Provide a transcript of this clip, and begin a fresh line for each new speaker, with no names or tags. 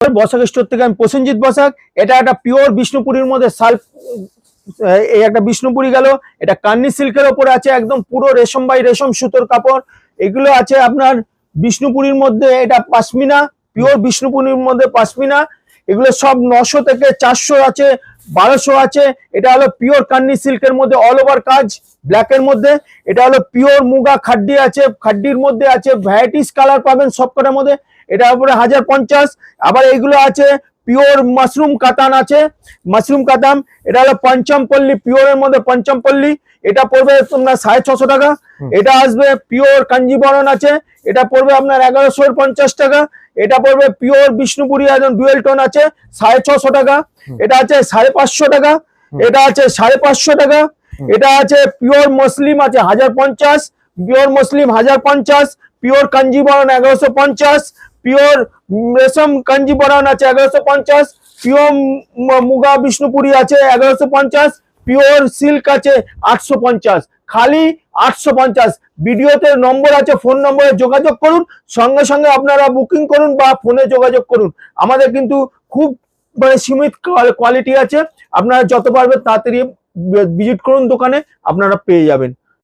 Basak store থেকে আমি প্রসেনজিৎ বসাক এটা একটা পিওর বিষ্ণুপুরীর মধ্যে শাল এই একটা বিষ্ণুপুরি গেল। এটা কান্নি সিল্কের ওপরে আছে, একদম পুরো রেশম বাই রেশম সুতোর কাপড়। এগুলো আছে আপনার বিষ্ণুপুরীর মধ্যে, এটা পাশমিনা, পিওর বিষ্ণুপুরীর মধ্যে পাশমিনা। এগুলো সব নশো থেকে চারশো আছে, বারোশো আছে। এটা হলো পিওর কান্নি সিল্কের মধ্যে অল ওভার কাজ ব্ল্যাকের মধ্যে। এটা হলো পিওর মুগা খাড্ডি আছে, খাড্ডির মধ্যে আছে ভ্যারাইটিস কালার পাবেন সবকটার মধ্যে। এটা উপরে হাজার পঞ্চাশ। আবার এইগুলো আছে পিওর মাশরুম কাতান আছে। মাশরুম কাতাম এটা হলো পঞ্চম পল্লী পিওরের মধ্যে পঞ্চম পল্লী। এটা পড়বে আপনার সাড়ে ছশো টাকা। এটা আসবে পিওর কাঞ্জিবরণ আছে। এটা পড়বে আপনার এগারোশো পঞ্চাশ টাকা। এটা পড়বে পিওর বিষ্ণুপুরি একজন ডুয়েল টোন আছে সাড়ে ছশো টাকা। এটা আছে সাড়ে পাঁচশো টাকা। এটা আছে সাড়ে পাঁচশো টাকা। এটা আছে পিওর মুসলিম আছে হাজার পঞ্চাশ। পিওর মুসলিম হাজার পঞ্চাশ। পিওর কাঞ্জিবরণ এগারোশো পঞ্চাশ পিওর রেশম কাঞ্জিবরণ আছে এগারোশো পঞ্চাশ পিওর মুগা বিষ্ণুপুরি আছে এগারোশো পঞ্চাশ পিওর সিল্ক আছে আটশো পঞ্চাশ খালি আটশো পঞ্চাশ ভিডিওতে নম্বর আছে ফোন নম্বরে যোগাযোগ করুন সঙ্গে সঙ্গে আপনারা বুকিং করুন বা ফোনে যোগাযোগ করুন আমাদের কিন্তু খুব মানে সীমিত কোয়ালিটি আছে আপনারা যত পারবেন তাড়াতাড়ি ভিজিট করুন দোকানে আপনারা পেয়ে যাবেন